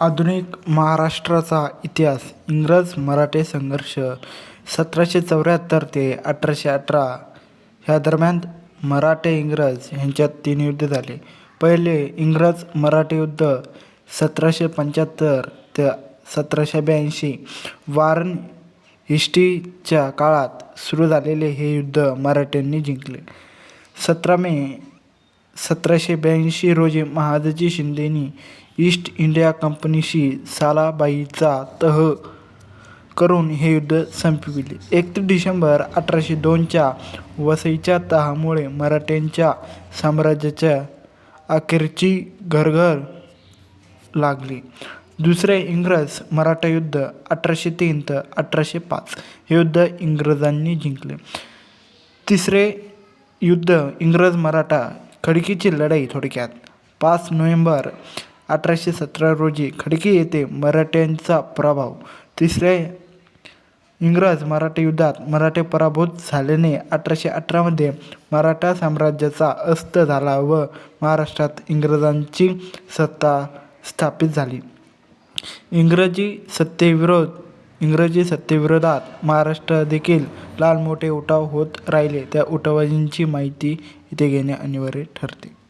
आधुनिक महाराष्ट्राचा इतिहास इंग्रज मराठे संघर्ष सतराशे चौऱ्याहत्तर ते अठराशे अठरा ह्या दरम्यान मराठे इंग्रज ह्यांच्यात तीन युद्ध झाले. पहिले इंग्रज मराठे युद्ध सतराशे पंच्याहत्तर ते सतराशे ब्याऐंशी. वारन इष्टीच्या काळात सुरू झालेले हे युद्ध मराठ्यांनी जिंकले. सतरा मे सतराशे ब्याऐंशी रोजी महादजी शिंदेनी ईस्ट इंडिया कंपनीशी सालाबाईचा तह करून हे युद्ध संपविले. एकतीस डिसेंबर अठराशे दोनच्या वसईच्या तहामुळे मराठ्यांच्या साम्राज्याच्या अखेरची घरघर लागली. दुसरे इंग्रज मराठा युद्ध अठराशे तीन तर अठराशे पाच. हे युद्ध इंग्रजांनी जिंकले. तिसरे युद्ध इंग्रज मराठा खडकीची लढाई थोडक्यात. पाच नोव्हेंबर अठराशे सतरा रोजी खडकी येथे मराठ्यांचा प्रभाव. तिसरे इंग्रज मराठा युद्धात मराठे पराभूत झाल्याने अठराशे अठरामध्ये मराठा साम्राज्याचा अस्त झाला व महाराष्ट्रात इंग्रजांची सत्ता स्थापित झाली. इंग्रजी सत्तेविरोध इंग्रजी सत्तेविरोधात महाराष्ट्र देखील लाल मोठे उठाव होत राहिले. त्या उठावांची माहिती इथे घेणे अनिवार्य ठरते.